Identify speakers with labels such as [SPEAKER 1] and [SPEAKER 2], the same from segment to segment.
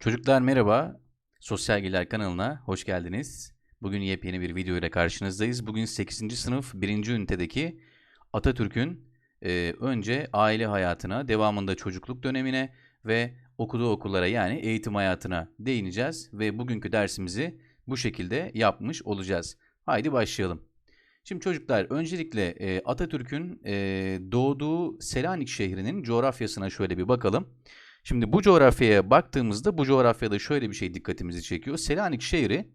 [SPEAKER 1] Çocuklar merhaba. Sosyal Bilgiler kanalına hoş geldiniz. Bugün yepyeni bir video ile karşınızdayız. Bugün 8. sınıf 1. ünitedeki Atatürk'ün e, önce aile hayatına, devamında çocukluk dönemine ve okuduğu okullara yani eğitim hayatına değineceğiz. Ve bugünkü dersimizi bu şekilde yapmış olacağız. Haydi başlayalım. Şimdi çocuklar öncelikle e, Atatürk'ün e, doğduğu Selanik şehrinin coğrafyasına şöyle bir bakalım. Şimdi bu coğrafyaya baktığımızda bu coğrafyada şöyle bir şey dikkatimizi çekiyor. Selanik şehri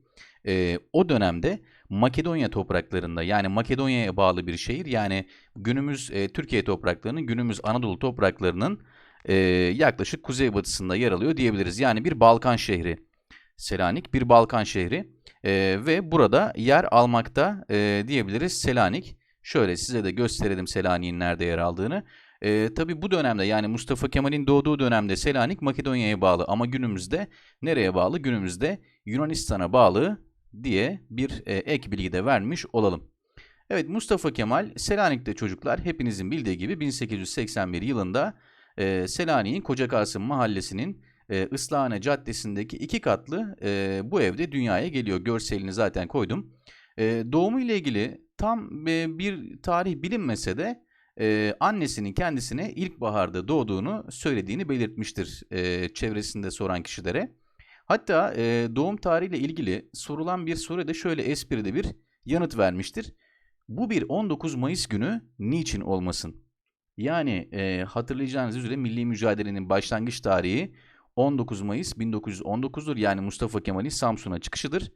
[SPEAKER 1] e, o dönemde Makedonya topraklarında yani Makedonya'ya bağlı bir şehir. Yani günümüz e, Türkiye topraklarının günümüz Anadolu topraklarının e, yaklaşık kuzeybatısında yer alıyor diyebiliriz. Yani bir Balkan şehri. Selanik bir Balkan şehri e, ve burada yer almakta e, diyebiliriz Selanik. Şöyle size de gösterelim Selanik'in nerede yer aldığını. E, tabii bu dönemde yani Mustafa Kemal'in doğduğu dönemde Selanik Makedonya'ya bağlı ama günümüzde nereye bağlı? Günümüzde Yunanistan'a bağlı diye bir e, ek bilgi de vermiş olalım. Evet Mustafa Kemal Selanik'te çocuklar hepinizin bildiği gibi 1881 yılında e, Selanik'in Koca Kasım mahallesinin e, Islahane Caddesi'ndeki iki katlı e, bu evde dünyaya geliyor. Görselini zaten koydum. E, doğumu ile ilgili tam e, bir tarih bilinmese de e, annesinin kendisine ilkbaharda doğduğunu söylediğini belirtmiştir e, çevresinde soran kişilere. Hatta e, doğum tarihiyle ilgili sorulan bir soruda şöyle espride bir yanıt vermiştir. Bu bir 19 Mayıs günü niçin olmasın? Yani e, hatırlayacağınız üzere milli mücadelenin başlangıç tarihi 19 Mayıs 1919'dur. Yani Mustafa Kemal'in Samsun'a çıkışıdır.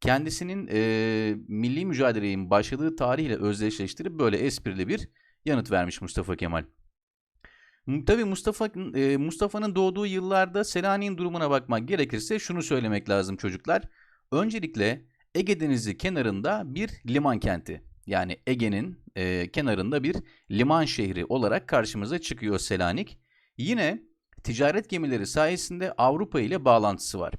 [SPEAKER 1] Kendisinin e, milli mücadelenin başladığı tarihle özdeşleştirip böyle esprili bir yanıt vermiş Mustafa Kemal. Tabii Mustafa e, Mustafa'nın doğduğu yıllarda Selanik'in durumuna bakmak gerekirse şunu söylemek lazım çocuklar. Öncelikle Ege Denizi kenarında bir liman kenti. Yani Ege'nin e, kenarında bir liman şehri olarak karşımıza çıkıyor Selanik. Yine ticaret gemileri sayesinde Avrupa ile bağlantısı var.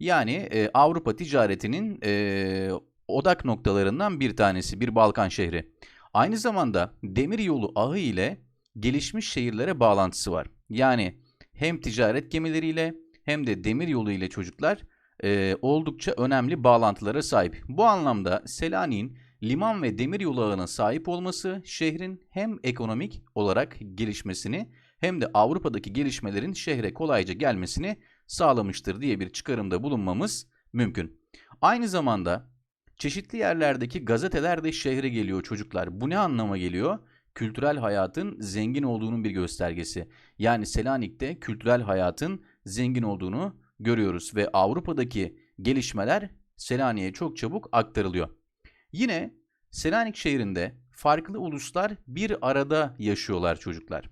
[SPEAKER 1] Yani e, Avrupa ticaretinin e, odak noktalarından bir tanesi bir Balkan şehri. Aynı zamanda demir yolu ağı ile gelişmiş şehirlere bağlantısı var. Yani hem ticaret gemileriyle hem de demir yolu ile çocuklar e, oldukça önemli bağlantılara sahip. Bu anlamda Selanik'in liman ve demir yolu ağına sahip olması şehrin hem ekonomik olarak gelişmesini hem de Avrupa'daki gelişmelerin şehre kolayca gelmesini sağlamıştır diye bir çıkarımda bulunmamız mümkün. Aynı zamanda çeşitli yerlerdeki gazeteler de şehre geliyor çocuklar. Bu ne anlama geliyor? Kültürel hayatın zengin olduğunun bir göstergesi. Yani Selanik'te kültürel hayatın zengin olduğunu görüyoruz ve Avrupa'daki gelişmeler Selanik'e çok çabuk aktarılıyor. Yine Selanik şehrinde farklı uluslar bir arada yaşıyorlar çocuklar.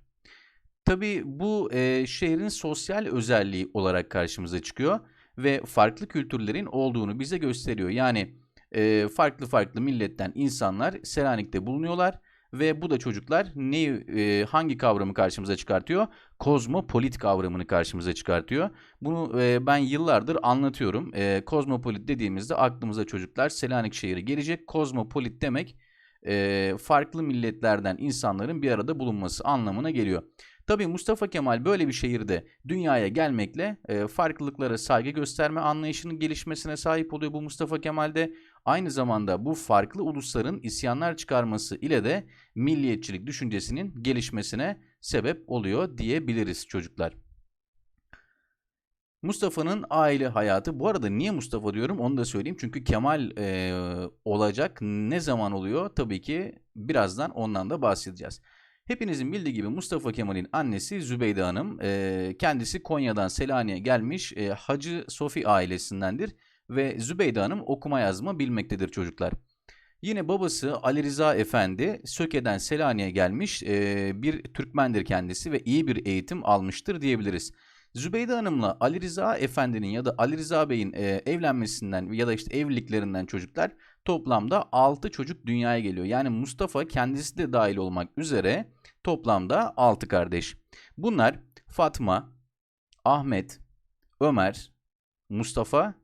[SPEAKER 1] Tabii bu e, şehrin sosyal özelliği olarak karşımıza çıkıyor ve farklı kültürlerin olduğunu bize gösteriyor. Yani e, farklı farklı milletten insanlar Selanik'te bulunuyorlar ve bu da çocuklar ne e, hangi kavramı karşımıza çıkartıyor? Kozmopolit kavramını karşımıza çıkartıyor. Bunu e, ben yıllardır anlatıyorum. E, kozmopolit dediğimizde aklımıza çocuklar Selanik şehri gelecek. Kozmopolit demek e, farklı milletlerden insanların bir arada bulunması anlamına geliyor. Tabi Mustafa Kemal böyle bir şehirde dünyaya gelmekle e, farklılıklara saygı gösterme anlayışının gelişmesine sahip oluyor bu Mustafa Kemal'de. Aynı zamanda bu farklı ulusların isyanlar çıkarması ile de milliyetçilik düşüncesinin gelişmesine sebep oluyor diyebiliriz çocuklar. Mustafa'nın aile hayatı. Bu arada niye Mustafa diyorum onu da söyleyeyim. Çünkü Kemal e, olacak ne zaman oluyor? Tabii ki birazdan ondan da bahsedeceğiz. Hepinizin bildiği gibi Mustafa Kemal'in annesi Zübeyde Hanım. E, kendisi Konya'dan Selanik'e gelmiş e, Hacı Sofi ailesindendir. Ve Zübeyde Hanım okuma yazma bilmektedir çocuklar. Yine babası Ali Rıza Efendi Söke'den Selanik'e gelmiş e, bir Türkmendir kendisi ve iyi bir eğitim almıştır diyebiliriz. Zübeyde Hanım'la Ali Rıza Efendi'nin ya da Ali Rıza Bey'in e, evlenmesinden ya da işte evliliklerinden çocuklar toplamda 6 çocuk dünyaya geliyor. Yani Mustafa kendisi de dahil olmak üzere toplamda 6 kardeş. Bunlar Fatma, Ahmet, Ömer, Mustafa,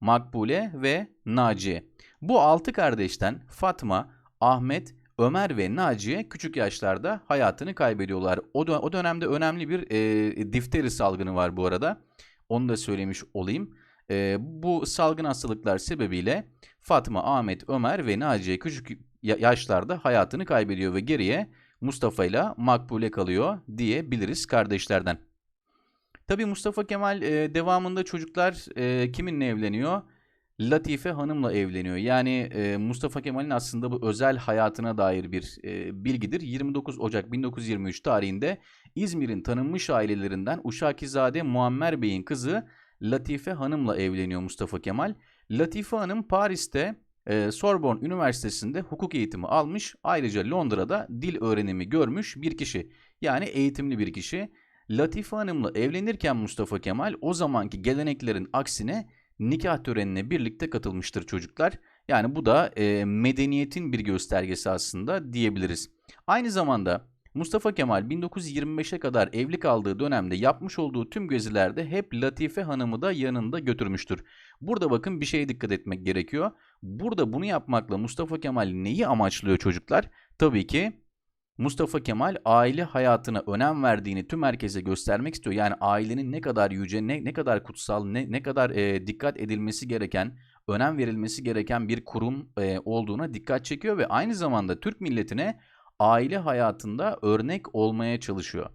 [SPEAKER 1] Makbule ve Naciye. Bu 6 kardeşten Fatma, Ahmet, Ömer ve Naciye küçük yaşlarda hayatını kaybediyorlar. O, dö- o dönemde önemli bir e, difteri salgını var bu arada. Onu da söylemiş olayım. Ee, bu salgın hastalıklar sebebiyle Fatma, Ahmet, Ömer ve Naciye küçük ya- yaşlarda hayatını kaybediyor ve geriye Mustafa ile Makbule kalıyor diyebiliriz kardeşlerden. Tabii Mustafa Kemal e, devamında çocuklar e, kiminle evleniyor? Latife Hanım'la evleniyor. Yani e, Mustafa Kemal'in aslında bu özel hayatına dair bir e, bilgidir. 29 Ocak 1923 tarihinde İzmir'in tanınmış ailelerinden Uşakizade Muammer Bey'in kızı Latife Hanım'la evleniyor Mustafa Kemal. Latife Hanım Paris'te e, Sorbonne Üniversitesi'nde hukuk eğitimi almış. Ayrıca Londra'da dil öğrenimi görmüş bir kişi. Yani eğitimli bir kişi. Latife Hanım'la evlenirken Mustafa Kemal o zamanki geleneklerin aksine nikah törenine birlikte katılmıştır çocuklar. Yani bu da e, medeniyetin bir göstergesi aslında diyebiliriz. Aynı zamanda Mustafa Kemal 1925'e kadar evli kaldığı dönemde yapmış olduğu tüm gezilerde hep Latife Hanım'ı da yanında götürmüştür. Burada bakın bir şeye dikkat etmek gerekiyor. Burada bunu yapmakla Mustafa Kemal neyi amaçlıyor çocuklar? Tabii ki Mustafa Kemal aile hayatına önem verdiğini tüm herkese göstermek istiyor. Yani ailenin ne kadar yüce, ne, ne kadar kutsal, ne, ne kadar e, dikkat edilmesi gereken, önem verilmesi gereken bir kurum e, olduğuna dikkat çekiyor ve aynı zamanda Türk milletine aile hayatında örnek olmaya çalışıyor.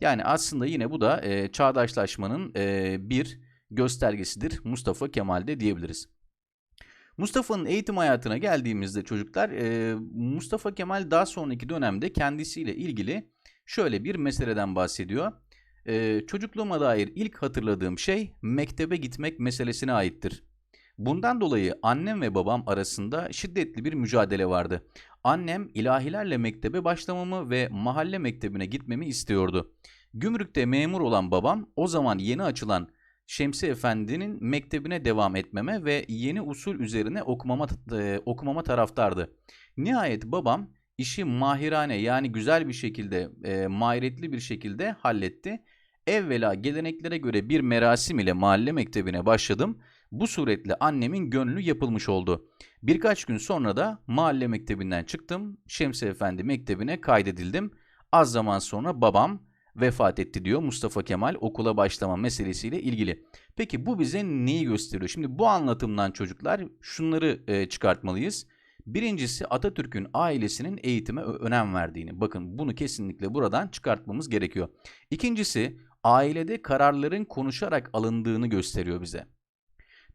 [SPEAKER 1] Yani aslında yine bu da e, çağdaşlaşmanın e, bir göstergesidir Mustafa Kemal'de diyebiliriz. Mustafa'nın eğitim hayatına geldiğimizde çocuklar e, Mustafa Kemal daha sonraki dönemde kendisiyle ilgili şöyle bir meseleden bahsediyor. E, çocukluğuma dair ilk hatırladığım şey mektebe gitmek meselesine aittir. Bundan dolayı annem ve babam arasında şiddetli bir mücadele vardı. Annem ilahilerle mektebe başlamamı ve mahalle mektebine gitmemi istiyordu. Gümrükte memur olan babam o zaman yeni açılan Şemsi Efendi'nin mektebine devam etmeme ve yeni usul üzerine okumama, e, okumama taraftardı. Nihayet babam işi mahirane yani güzel bir şekilde, e, mahiretli bir şekilde halletti. Evvela geleneklere göre bir merasim ile mahalle mektebine başladım. Bu suretle annemin gönlü yapılmış oldu. Birkaç gün sonra da mahalle mektebinden çıktım. Şemsi Efendi mektebine kaydedildim. Az zaman sonra babam vefat etti diyor Mustafa Kemal okula başlama meselesiyle ilgili. Peki bu bize neyi gösteriyor? Şimdi bu anlatımdan çocuklar şunları e, çıkartmalıyız. Birincisi Atatürk'ün ailesinin eğitime önem verdiğini. Bakın bunu kesinlikle buradan çıkartmamız gerekiyor. İkincisi ailede kararların konuşarak alındığını gösteriyor bize.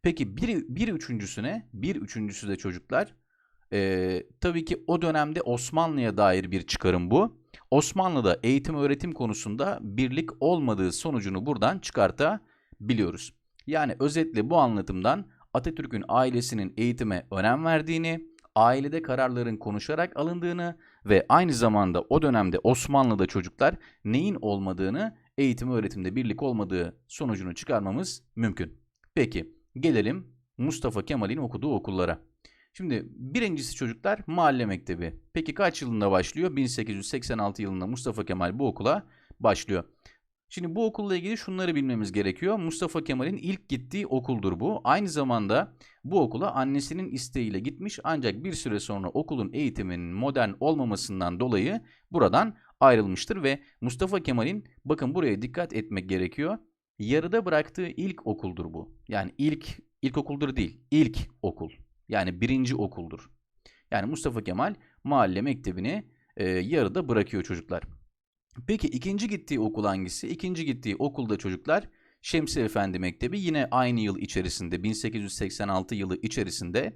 [SPEAKER 1] Peki bir, bir üçüncüsüne, bir üçüncüsü de çocuklar e, tabii ki o dönemde Osmanlı'ya dair bir çıkarım bu. Osmanlı'da eğitim öğretim konusunda birlik olmadığı sonucunu buradan çıkartabiliyoruz. Yani özetle bu anlatımdan Atatürk'ün ailesinin eğitime önem verdiğini, ailede kararların konuşarak alındığını ve aynı zamanda o dönemde Osmanlı'da çocuklar neyin olmadığını, eğitim öğretimde birlik olmadığı sonucunu çıkarmamız mümkün. Peki gelelim Mustafa Kemal'in okuduğu okullara. Şimdi birincisi çocuklar mahalle mektebi. Peki kaç yılında başlıyor? 1886 yılında Mustafa Kemal bu okula başlıyor. Şimdi bu okulla ilgili şunları bilmemiz gerekiyor. Mustafa Kemal'in ilk gittiği okuldur bu. Aynı zamanda bu okula annesinin isteğiyle gitmiş ancak bir süre sonra okulun eğitiminin modern olmamasından dolayı buradan ayrılmıştır ve Mustafa Kemal'in bakın buraya dikkat etmek gerekiyor. Yarıda bıraktığı ilk okuldur bu. Yani ilk ilkokuldur değil, ilk okul. Yani birinci okuldur. Yani Mustafa Kemal mahalle mektebini e, yarıda bırakıyor çocuklar. Peki ikinci gittiği okul hangisi? İkinci gittiği okulda çocuklar Şemsi Efendi Mektebi yine aynı yıl içerisinde 1886 yılı içerisinde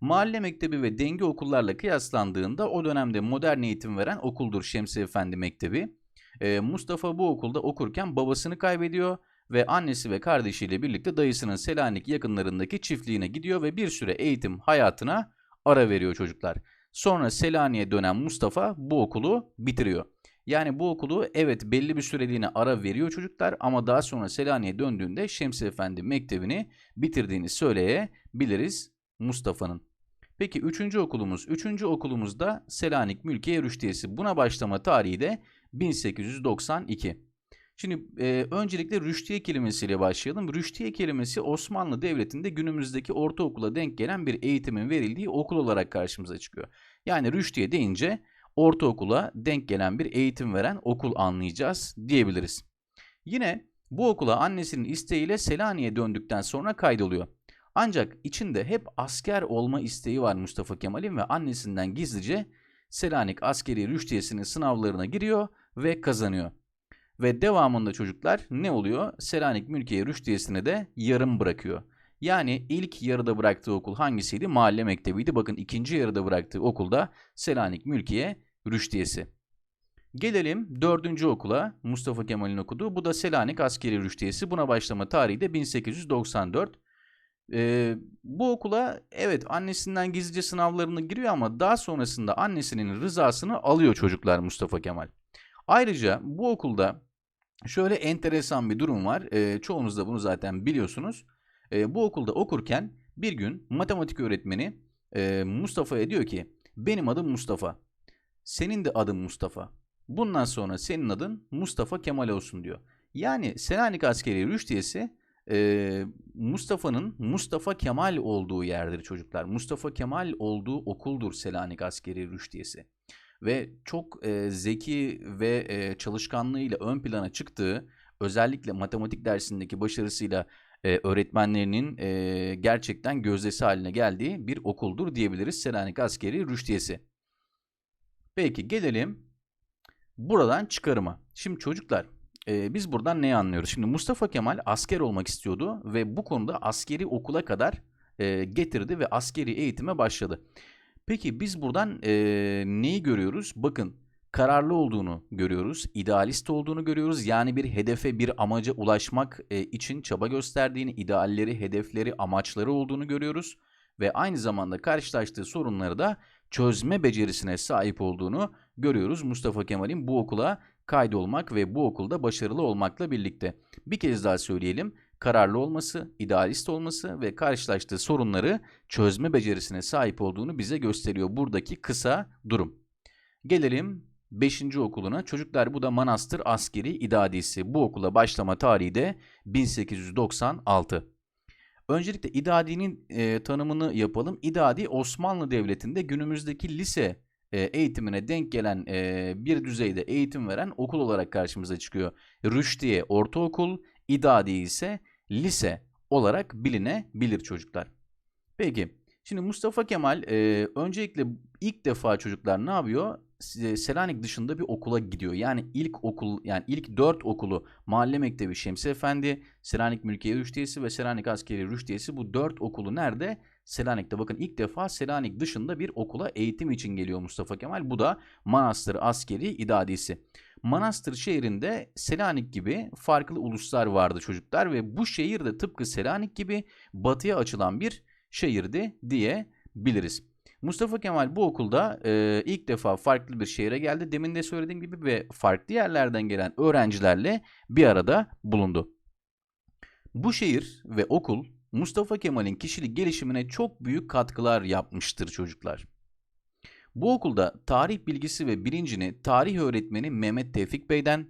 [SPEAKER 1] mahalle mektebi ve denge okullarla kıyaslandığında o dönemde modern eğitim veren okuldur Şemsi Efendi Mektebi. Ee, Mustafa bu okulda okurken babasını kaybediyor ve annesi ve kardeşiyle birlikte dayısının Selanik yakınlarındaki çiftliğine gidiyor ve bir süre eğitim hayatına ara veriyor çocuklar. Sonra Selanik'e dönen Mustafa bu okulu bitiriyor. Yani bu okulu evet belli bir süreliğine ara veriyor çocuklar ama daha sonra Selanik'e döndüğünde Şemsi Efendi Mektebi'ni bitirdiğini söyleyebiliriz Mustafa'nın. Peki üçüncü okulumuz. Üçüncü okulumuzda Selanik Mülkiye Rüştiyesi. Buna başlama tarihi de 1892. Şimdi e, öncelikle rüştiye kelimesiyle başlayalım. Rüştiye kelimesi Osmanlı Devleti'nde günümüzdeki ortaokula denk gelen bir eğitimin verildiği okul olarak karşımıza çıkıyor. Yani rüştiye deyince ortaokula denk gelen bir eğitim veren okul anlayacağız diyebiliriz. Yine Bu okula annesinin isteğiyle Selanik'e döndükten sonra kaydoluyor. Ancak içinde hep asker olma isteği var Mustafa Kemal'in ve annesinden gizlice Selanik Askeri Rüştiyesi'nin sınavlarına giriyor ve kazanıyor. Ve devamında çocuklar ne oluyor? Selanik Mülkiye Rüştiyesi'ne de yarım bırakıyor. Yani ilk yarıda bıraktığı okul hangisiydi? Mahalle mektebiydi. Bakın ikinci yarıda bıraktığı okulda Selanik Mülkiye Rüştiyesi. Gelelim dördüncü okula Mustafa Kemal'in okuduğu. Bu da Selanik Askeri Rüştiyesi. Buna başlama tarihi de 1894. Ee, bu okula evet annesinden gizlice sınavlarını giriyor ama daha sonrasında annesinin rızasını alıyor çocuklar Mustafa Kemal. Ayrıca bu okulda şöyle enteresan bir durum var. Ee, çoğunuz da bunu zaten biliyorsunuz. Ee, bu okulda okurken bir gün matematik öğretmeni e, Mustafa'ya diyor ki benim adım Mustafa. Senin de adın Mustafa. Bundan sonra senin adın Mustafa Kemal olsun diyor. Yani Selanik Askeri Rüştiyesi e, Mustafa'nın Mustafa Kemal olduğu yerdir çocuklar. Mustafa Kemal olduğu okuldur Selanik Askeri Rüştiyesi. Ve çok e, zeki ve e, çalışkanlığıyla ön plana çıktığı özellikle matematik dersindeki başarısıyla e, öğretmenlerinin e, gerçekten gözdesi haline geldiği bir okuldur diyebiliriz Selanik Askeri Rüştiyesi. Peki gelelim buradan çıkarıma. Şimdi çocuklar e, biz buradan neyi anlıyoruz? Şimdi Mustafa Kemal asker olmak istiyordu ve bu konuda askeri okula kadar e, getirdi ve askeri eğitime başladı. Peki biz buradan e, neyi görüyoruz? Bakın kararlı olduğunu görüyoruz, idealist olduğunu görüyoruz. Yani bir hedefe, bir amaca ulaşmak e, için çaba gösterdiğini, idealleri, hedefleri, amaçları olduğunu görüyoruz. Ve aynı zamanda karşılaştığı sorunları da çözme becerisine sahip olduğunu görüyoruz Mustafa Kemal'in bu okula kaydolmak ve bu okulda başarılı olmakla birlikte. Bir kez daha söyleyelim. Kararlı olması, idealist olması ve karşılaştığı sorunları çözme becerisine sahip olduğunu bize gösteriyor buradaki kısa durum. Gelelim 5. okuluna. Çocuklar bu da Manastır Askeri İdadisi. Bu okula başlama tarihi de 1896. Öncelikle İdadi'nin e, tanımını yapalım. İdadi Osmanlı Devleti'nde günümüzdeki lise e, eğitimine denk gelen e, bir düzeyde eğitim veren okul olarak karşımıza çıkıyor. Rüşdiye ortaokul, İdadi ise lise olarak bilinebilir çocuklar. Peki şimdi Mustafa Kemal e, öncelikle ilk defa çocuklar ne yapıyor? Selanik dışında bir okula gidiyor. Yani ilk okul yani ilk dört okulu Mahalle Mektebi Şemsi Efendi, Selanik Mülkiye Rüştiyesi ve Selanik Askeri Rüştiyesi bu dört okulu nerede? Selanik'te. Bakın ilk defa Selanik dışında bir okula eğitim için geliyor Mustafa Kemal. Bu da Manastır Askeri İdadisi. Manastır şehrinde Selanik gibi farklı uluslar vardı çocuklar ve bu şehir de tıpkı Selanik gibi batıya açılan bir şehirdi diyebiliriz. Mustafa Kemal bu okulda e, ilk defa farklı bir şehre geldi. Demin de söylediğim gibi ve farklı yerlerden gelen öğrencilerle bir arada bulundu. Bu şehir ve okul Mustafa Kemal'in kişilik gelişimine çok büyük katkılar yapmıştır çocuklar. Bu okulda tarih bilgisi ve bilincini tarih öğretmeni Mehmet Tevfik Bey'den,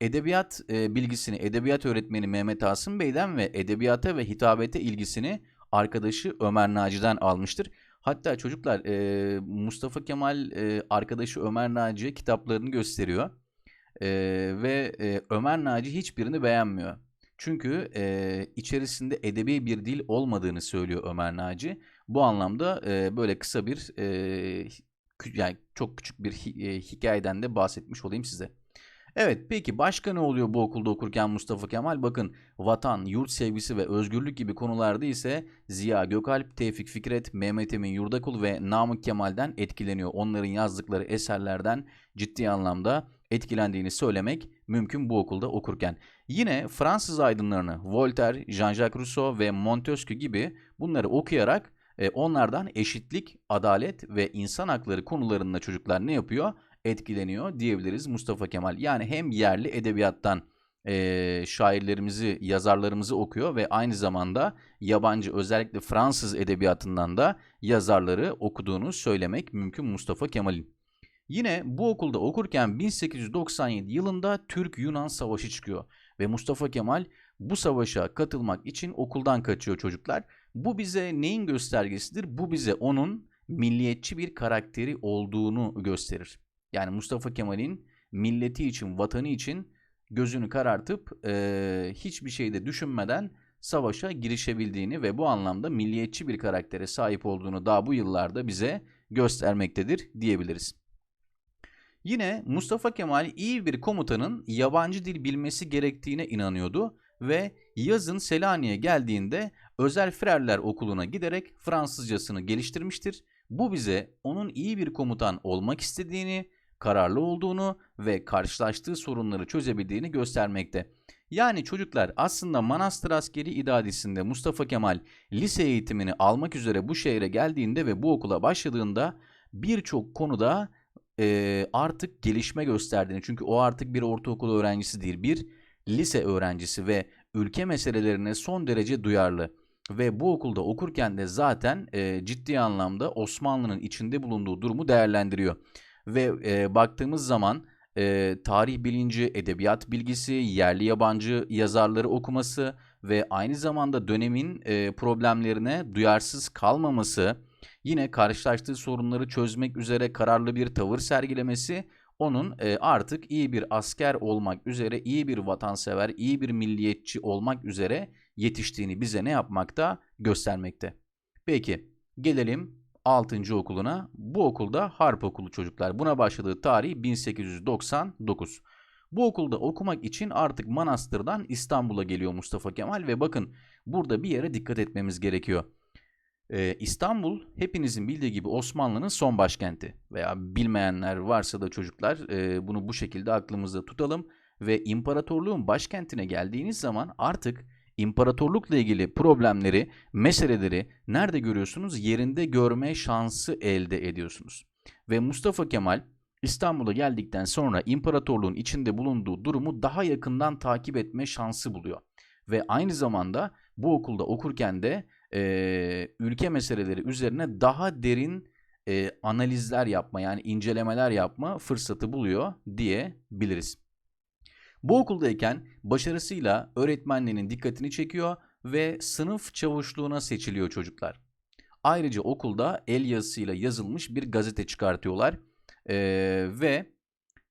[SPEAKER 1] edebiyat e, bilgisini edebiyat öğretmeni Mehmet Asım Bey'den ve edebiyata ve hitabete ilgisini arkadaşı Ömer Naci'den almıştır. Hatta çocuklar e, Mustafa Kemal e, arkadaşı Ömer Naci'ye kitaplarını gösteriyor. E, ve e, Ömer Naci hiçbirini beğenmiyor. Çünkü e, içerisinde edebi bir dil olmadığını söylüyor Ömer Naci. Bu anlamda e, böyle kısa bir e, yani çok küçük bir hi, e, hikayeden de bahsetmiş olayım size. Evet peki başka ne oluyor bu okulda okurken Mustafa Kemal? Bakın vatan, yurt sevgisi ve özgürlük gibi konularda ise Ziya Gökalp, Tevfik Fikret, Mehmet Emin Yurdakul ve Namık Kemal'den etkileniyor. Onların yazdıkları eserlerden ciddi anlamda etkilendiğini söylemek mümkün bu okulda okurken. Yine Fransız aydınlarını Voltaire, Jean-Jacques Rousseau ve Montesquieu gibi bunları okuyarak e, onlardan eşitlik, adalet ve insan hakları konularında çocuklar ne yapıyor? Etkileniyor diyebiliriz Mustafa Kemal. Yani hem yerli edebiyattan e, şairlerimizi, yazarlarımızı okuyor ve aynı zamanda yabancı özellikle Fransız edebiyatından da yazarları okuduğunu söylemek mümkün Mustafa Kemal'in. Yine bu okulda okurken 1897 yılında Türk-Yunan Savaşı çıkıyor ve Mustafa Kemal bu savaşa katılmak için okuldan kaçıyor çocuklar. Bu bize neyin göstergesidir? Bu bize onun milliyetçi bir karakteri olduğunu gösterir. Yani Mustafa Kemal'in milleti için, vatanı için gözünü karartıp e, hiçbir şeyde düşünmeden savaşa girişebildiğini ve bu anlamda milliyetçi bir karaktere sahip olduğunu daha bu yıllarda bize göstermektedir diyebiliriz. Yine Mustafa Kemal iyi bir komutanın yabancı dil bilmesi gerektiğine inanıyordu ve yazın Selanik'e geldiğinde özel Frerler Okulu'na giderek Fransızcasını geliştirmiştir. Bu bize onun iyi bir komutan olmak istediğini, kararlı olduğunu ve karşılaştığı sorunları çözebildiğini göstermekte. Yani çocuklar aslında Manastır Askeri İdadisi'nde Mustafa Kemal lise eğitimini almak üzere bu şehre geldiğinde ve bu okula başladığında birçok konuda e, artık gelişme gösterdiğini çünkü o artık bir ortaokul öğrencisi değil bir lise öğrencisi ve ülke meselelerine son derece duyarlı ve bu okulda okurken de zaten e, ciddi anlamda Osmanlı'nın içinde bulunduğu durumu değerlendiriyor ve e, baktığımız zaman e, tarih bilinci, edebiyat bilgisi, yerli yabancı yazarları okuması ve aynı zamanda dönemin e, problemlerine duyarsız kalmaması, yine karşılaştığı sorunları çözmek üzere kararlı bir tavır sergilemesi onun e, artık iyi bir asker olmak üzere, iyi bir vatansever, iyi bir milliyetçi olmak üzere yetiştiğini bize ne yapmakta? Göstermekte. Peki gelelim 6. okuluna. Bu okulda harp okulu çocuklar. Buna başladığı tarih 1899. Bu okulda okumak için artık Manastır'dan İstanbul'a geliyor Mustafa Kemal ve bakın burada bir yere dikkat etmemiz gerekiyor. Ee, İstanbul hepinizin bildiği gibi Osmanlı'nın son başkenti veya bilmeyenler varsa da çocuklar e, bunu bu şekilde aklımızda tutalım ve imparatorluğun başkentine geldiğiniz zaman artık imparatorlukla ilgili problemleri, meseleleri nerede görüyorsunuz? Yerinde görme şansı elde ediyorsunuz. Ve Mustafa Kemal İstanbul'a geldikten sonra imparatorluğun içinde bulunduğu durumu daha yakından takip etme şansı buluyor. Ve aynı zamanda bu okulda okurken de e, ülke meseleleri üzerine daha derin e, analizler yapma yani incelemeler yapma fırsatı buluyor diyebiliriz. Bu okuldayken başarısıyla öğretmenlerinin dikkatini çekiyor ve sınıf çavuşluğuna seçiliyor çocuklar. Ayrıca okulda el yazısıyla yazılmış bir gazete çıkartıyorlar ee, ve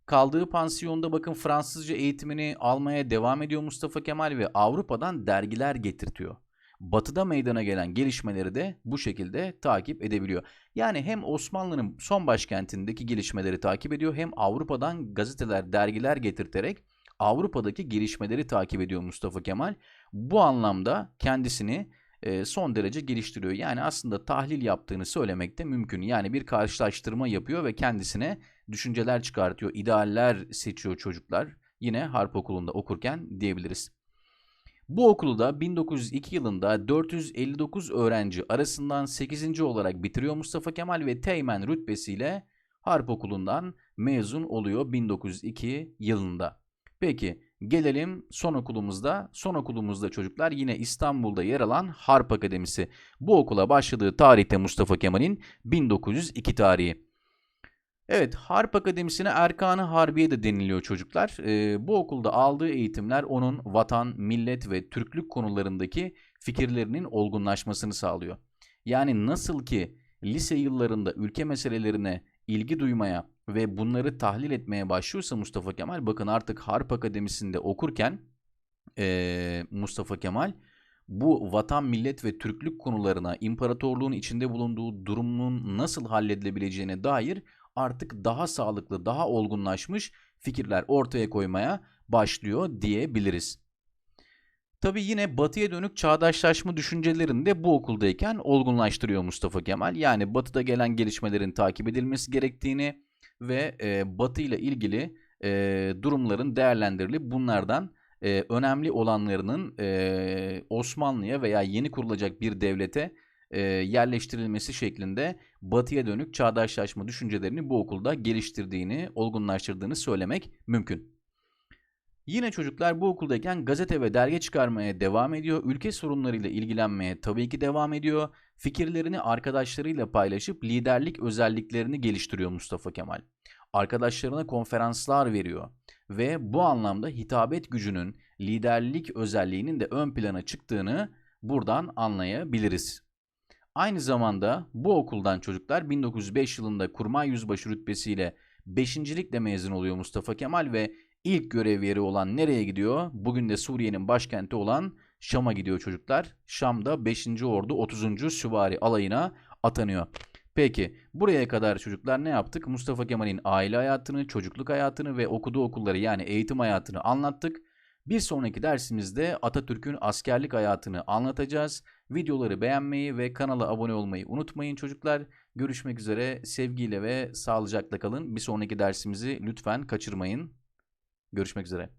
[SPEAKER 1] kaldığı pansiyonda bakın Fransızca eğitimini almaya devam ediyor Mustafa Kemal ve Avrupa'dan dergiler getirtiyor. Batıda meydana gelen gelişmeleri de bu şekilde takip edebiliyor. Yani hem Osmanlı'nın son başkentindeki gelişmeleri takip ediyor hem Avrupa'dan gazeteler, dergiler getirterek Avrupa'daki gelişmeleri takip ediyor Mustafa Kemal. Bu anlamda kendisini e, son derece geliştiriyor. Yani aslında tahlil yaptığını söylemek de mümkün. Yani bir karşılaştırma yapıyor ve kendisine düşünceler çıkartıyor, idealler seçiyor çocuklar. Yine harp okulunda okurken diyebiliriz. Bu okulu da 1902 yılında 459 öğrenci arasından 8. olarak bitiriyor Mustafa Kemal ve Teğmen rütbesiyle harp okulundan mezun oluyor 1902 yılında. Peki gelelim son okulumuzda. Son okulumuzda çocuklar yine İstanbul'da yer alan Harp Akademisi. Bu okula başladığı tarihte Mustafa Kemal'in 1902 tarihi. Evet Harp Akademisi'ne Erkanı Harbiye de deniliyor çocuklar. Ee, bu okulda aldığı eğitimler onun vatan, millet ve Türklük konularındaki fikirlerinin olgunlaşmasını sağlıyor. Yani nasıl ki lise yıllarında ülke meselelerine ilgi duymaya ve bunları tahlil etmeye başlıyorsa Mustafa Kemal bakın artık Harp Akademisi'nde okurken ee, Mustafa Kemal bu vatan, millet ve Türklük konularına imparatorluğun içinde bulunduğu durumun nasıl halledilebileceğine dair artık daha sağlıklı, daha olgunlaşmış fikirler ortaya koymaya başlıyor diyebiliriz. Tabi yine batıya dönük çağdaşlaşma düşüncelerini de bu okuldayken olgunlaştırıyor Mustafa Kemal. Yani batıda gelen gelişmelerin takip edilmesi gerektiğini ve e, batı ile ilgili e, durumların değerlendirilip bunlardan e, önemli olanlarının e, Osmanlı'ya veya yeni kurulacak bir devlete e, yerleştirilmesi şeklinde batıya dönük çağdaşlaşma düşüncelerini bu okulda geliştirdiğini, olgunlaştırdığını söylemek mümkün. Yine çocuklar bu okuldayken gazete ve dergi çıkarmaya devam ediyor. Ülke sorunlarıyla ilgilenmeye tabii ki devam ediyor. Fikirlerini arkadaşlarıyla paylaşıp liderlik özelliklerini geliştiriyor Mustafa Kemal. Arkadaşlarına konferanslar veriyor ve bu anlamda hitabet gücünün, liderlik özelliğinin de ön plana çıktığını buradan anlayabiliriz. Aynı zamanda bu okuldan çocuklar 1905 yılında kurmay yüzbaşı rütbesiyle 5. mezun oluyor Mustafa Kemal ve İlk görev yeri olan nereye gidiyor? Bugün de Suriye'nin başkenti olan Şam'a gidiyor çocuklar. Şam'da 5. Ordu 30. Süvari alayına atanıyor. Peki buraya kadar çocuklar ne yaptık? Mustafa Kemal'in aile hayatını, çocukluk hayatını ve okuduğu okulları yani eğitim hayatını anlattık. Bir sonraki dersimizde Atatürk'ün askerlik hayatını anlatacağız. Videoları beğenmeyi ve kanala abone olmayı unutmayın çocuklar. Görüşmek üzere. Sevgiyle ve sağlıcakla kalın. Bir sonraki dersimizi lütfen kaçırmayın. Görüşmek üzere.